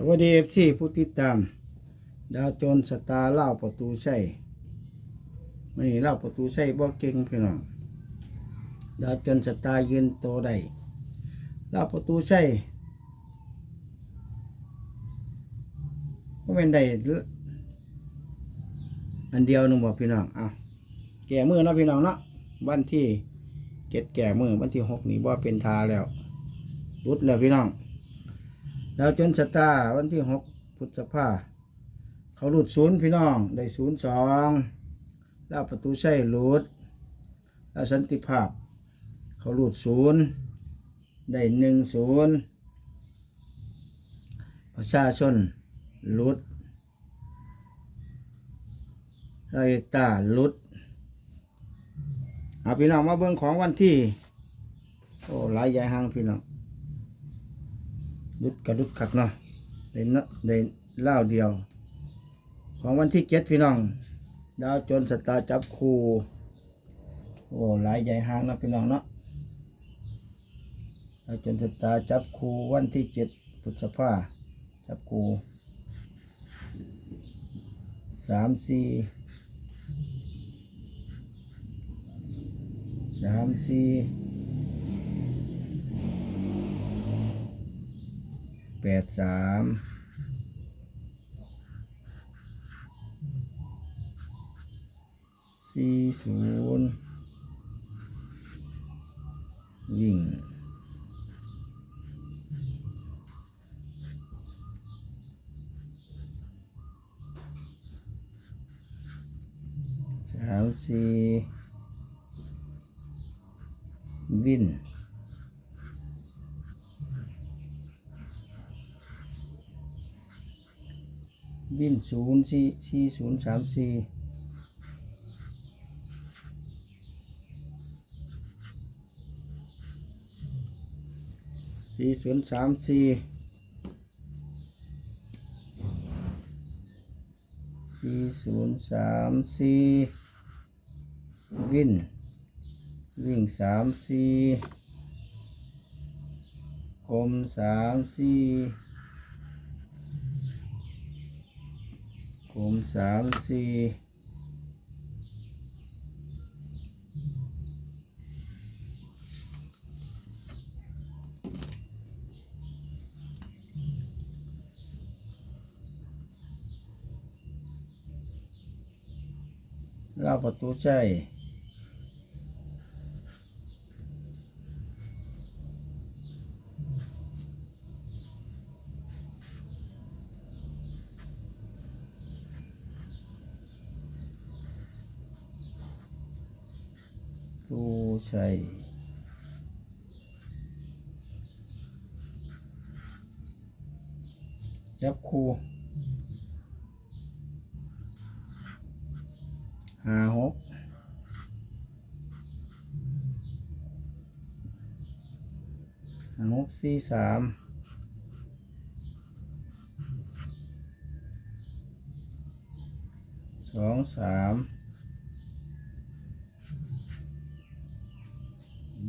สวัสดีเอฟซีผู้ติดตาม ดาวโจนสตาร์เล่าประตูใช่ไม่เล่าประตูใช่บ่เก่งพี่น้องดาวโจนสตาร์ยืนโตได้เล่าประตูใช่ก็เป็นได้อันเดียวหนึงบอกพี่น้องเอาแก่มือนะพี่น้องเนาะวันที่เจ็ดแก่มือวันที่หกนี่ว่าเป็นทาแล้วรุดแล้วพี่น้อง ดาวจนชะตาวันที่หกพฤษภาเขาหลุดศูนย์พี่น้อง ได้ศูนย์สองแล้วประตูใช่หลุดแล้วสันติภาพ เขาหลุดศูนย์ได้หนึ่งศูนย์ประชาชนหลุดไรตาหลุดเอาพี่น้องมาเบิ่งของวันที่ โอ้หลายใหญ่ห้างพี่น้อง ดุดกระดุดขักเนาะได้เนาะได้เล่าเดียว ของวันที่เจ็ดพี่น้อง ดาวจนสตาร์จับคูโอ้หลายใหญ่ห้างนะพี่น้องเนาะดาวจนสตาร์จับคูวันที่เจ็ดพฤษภาจับคูสามสี่สามสี่ แปดสามสี่ศูนย์วิ่งสามสี่วิ่ง บินศูนย์สี่สี่ศูนย์สามสี่สี่ศูนย์สามสี่สี่ศูนย์สามสี่วิ่งวิ่งสามสี่กลมสามสี่ ผมสามสี่เล่าประตูใช่ ใช่จับคู่ห้าหกห้าหกสี่สามสองสาม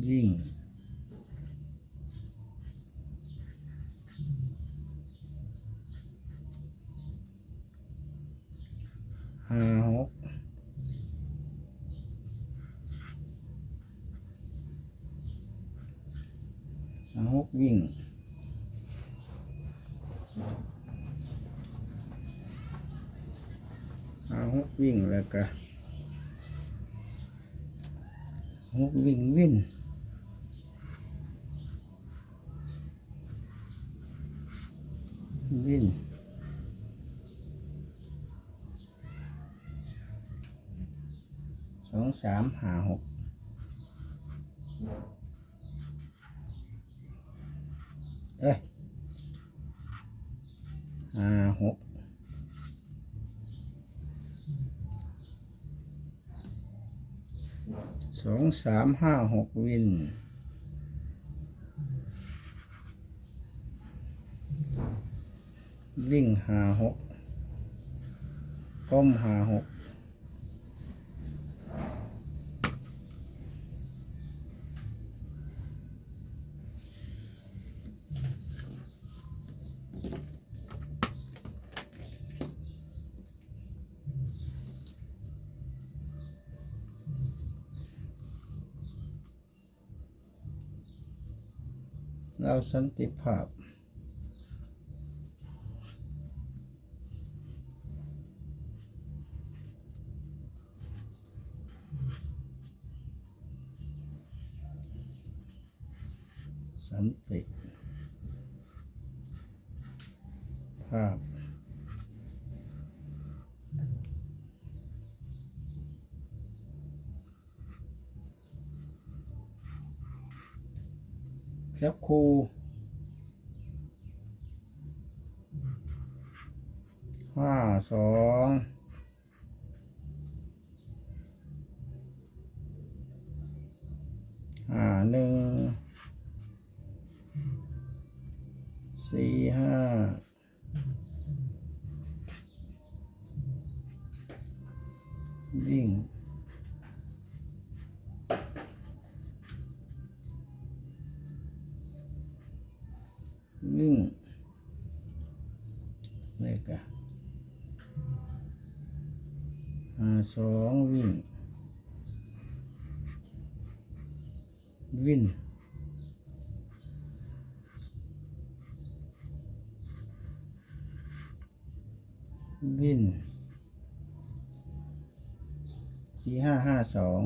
วิ่งห้าหกห้าหกวิ่ง ห้าหกวิ่งแล้วก็หกวิ่งวิ่งวิ่งสองสามห้าหกเอ้ยห้าหก สองสามห้าหกวิน วิ่งหาหกก้มหาหก เอาสันติภาพ สันติภาพ แคปคูห้าสองห้าหนึ่งสี่ห้าวิ่งวิ่งเลขอะห้าสองวิ่ง วิ่ง วิ่งสี่ห้าห้าสอง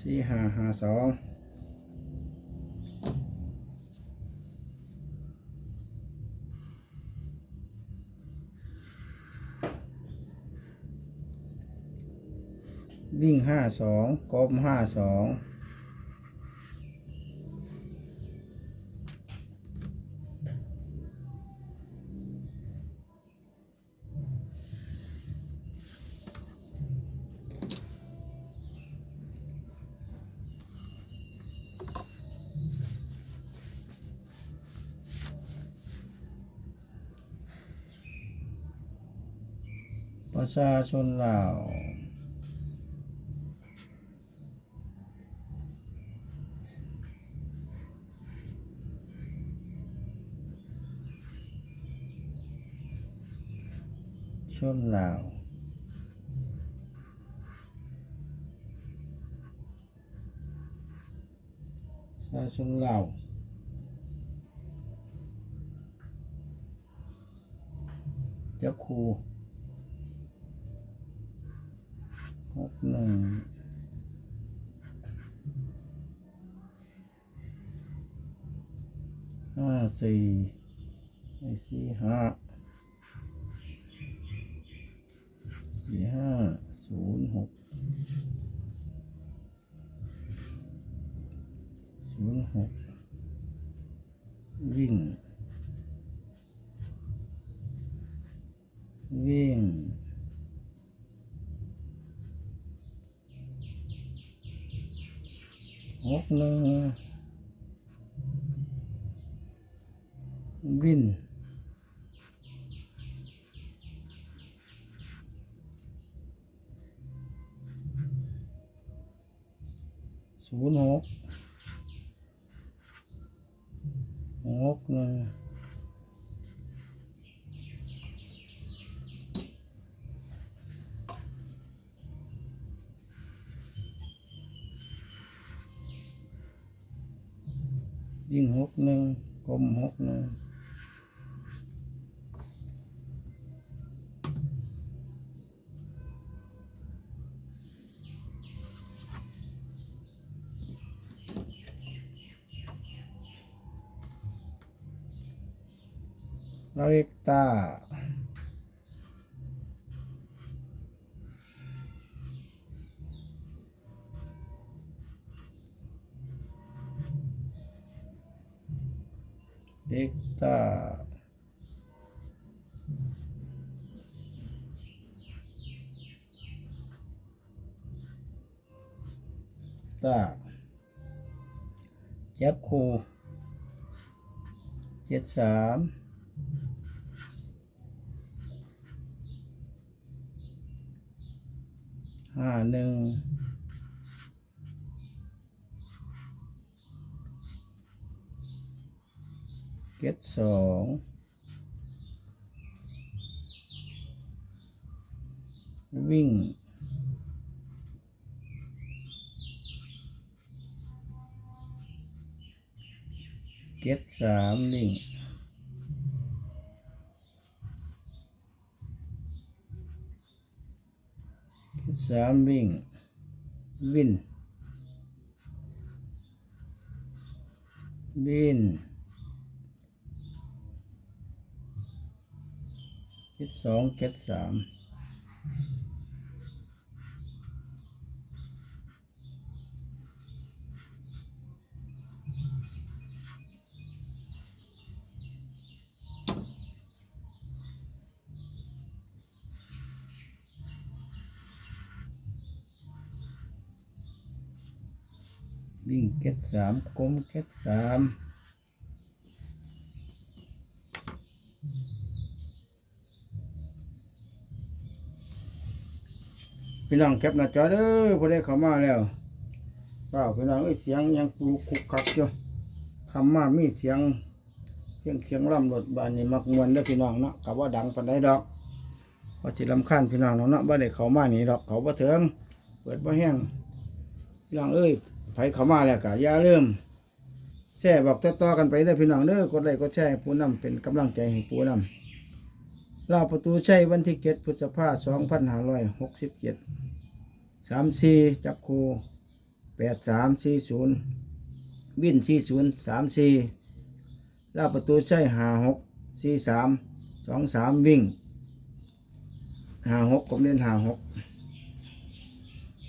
สี่ห้าห้าสอง วิ่งห้าสองกลมห้าสองประชาชนลาวชนลา วประชาชนลาวเจ้าครู หกหนึ่งห้า สี่ไอ้สี่ห้าสี่ห้าศูนย์หกศูนย์หกวิ่ง วิ่งหกหนึ่งวิน ศูนย์หกหกหนึ่งยิ่งหกหนึ่งกลมหกหนึ่ง ลาเอกตาเอกตาตาจับคูเจ็ดสาม ห้าหนึ่งเจ็ดสองวิ่งเก็ดสามวิ่ง เก็ด สามวิ่ง วินวินเก็ดสองเก็ดสาม วิ่งเก็ดสามกลมเก็ดสามพี่น้องแคปหน้าจอเด้อพอได้เข้ามาแล้วเปล่าพี่น้องเอ้ยเสียงยังปลุกคุกคักอยู่คำมามีเสียงเสียงเสียงล่ำรถบานนี่มักมวนเด้อพี่น้องเนาะกับว่าดังปานใดดอกว่าสิลำคันพี่น้องเนาะเนาะบ่ได้เข้ามานี่ดอกเขาบ่เถิงเปิดบ่แห้งพี่น้องเอ้ย ไผเขามาแล้วก็อย่าลืมแชร์บอกต่อๆกันไปเด้อพี่น้องเด้อกดไลค์กดแชร์ให้ผู้นำเป็นกำลังใจให้ผู้นำลาประตูใช่วันที่เก็ดพุทธภาสองพันห้าร้อยหกสิบเจ็ดสามสี่จับคูแปดสามสี่ศูนย์วินสี่ศูนย์สามสี่เลาประตูใช่ห้าหกสี่สามสองสามวิ่งห้าหกผมเล่นห้าหก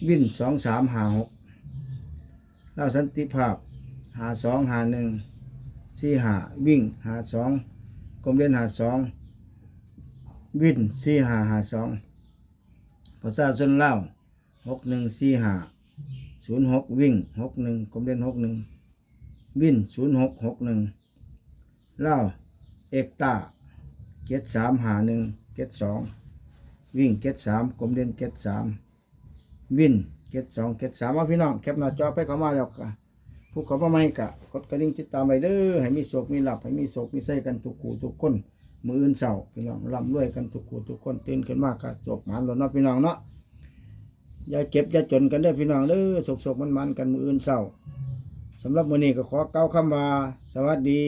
วิ่นสองสามห้าหก เราสันติภาพหาสองหาหนึ่งสี่หาวิ่งหาสองกรมเรียนหาสองวินสี่หาหาสองภาษาชนเล่าหกหนึ่งสี่หาศูนย์หกวิ่งหกหนึ่งกรมเรียนหกหนึ่งวินศูนย์หกหกหนึ่งเล่าเอกตาเกตสามหาหนึ่งเกตสองวิ่งเกตสามกรมเรียนเกตสามวิน เก็ดสองเก็ดสามเอาพี่น้องแคปหน้าจอไปเข้ามาแล้วก็ผู้เขามาใหม่กะกดกระดิ่งติดตามไปเด้อให้มีโศกมีหลับให้มีโศกมีใส่กันทุกคู่ทุกคนมืออื่นเศร้าพี่น้องร่ำรวยกันทุกคู่ทุกคนตื่นขึ้นมากกะโศกหมานหล่นเนาะพี่น้องเนาะอย่าเจ็บอย่าจนกันเด้พี่น้องเด้อโศกโศกมันมันกันมืออื่นเศร้าสำหรับมื้อนี้ก็ขอเก้าวคำว่า สวัสดี